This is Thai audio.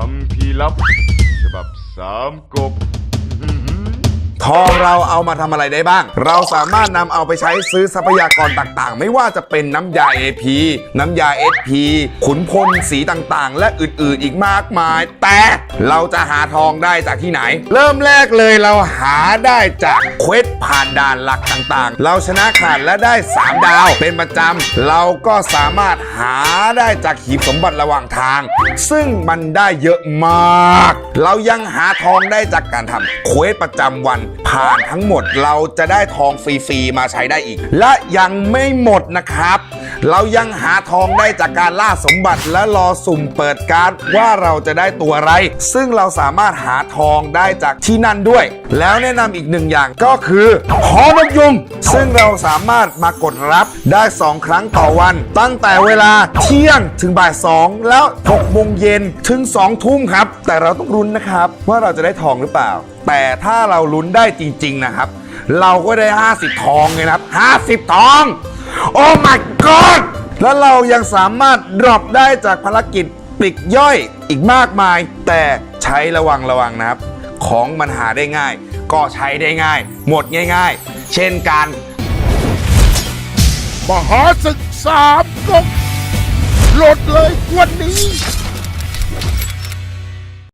คำพีลับ ฉบับสามกบ ทองเราเอามาทำอะไรได้บ้าง เราสามารถนำเอาไปใช้ซื้อทรัพยากรต่างๆ ไม่ว่าจะเป็นน้ำยา AP น้ำยา SP ขุนพลสีต่างๆ และอื่นๆอีกมากมาย แต่เราจะหาทองได้จากที่ไหน เริ่มแรกเลยเราหาได้จากเควสผ่านด่านหลักต่างๆ เราชนะขาดและได้ 3 ดาว เป็นประจำเราก็สามารถหาได้จากหีบสมบัติระหว่างทาง ซึ่งมันได้เยอะมาก เรายังหาทองได้จากการทำเควสประจำวันผ่านทั้งหมดเราจะได้ทองฟรีๆมาใช้ได้อีก และยังไม่หมดนะครับ เรายังหาทองได้จากการล่าสมบัติและรอสุ่มเปิดการ์ดว่าเราจะได้ตัวอะไร ซึ่งเราสามารถหาทองได้จากที่นั่นด้วย แล้วแนะนำอีกหนึ่งอย่างก็คือหอนกยุงซึ่งเราสามารถมากดรับได้ 2 ครั้งต่อวัน ตั้งแต่เวลาเที่ยงถึงบ่าย 2 แล้ว6โมงเย็นถึง 2 ทุ่มครับ แต่เราต้องรุ้นนะครับ ว่าเราจะได้ทองหรือเปล่า แต่ถ้าเราลุ้นได้จริง ๆ นะครับ เราก็ได้ 50 ทองเลยนะครับ 50 ทอง โอ้ my god แล้วเรายังสามารถดรอปได้จากภารกิจปลีกย่อยอีกมากมาย แต่ใช้ระวังระวังนะครับ ของมันหาได้ง่าย ก็ใช้ได้ง่าย หมดง่าย ๆ เช่นการมหาศึกสามก๊กโหลดเลยวันนี้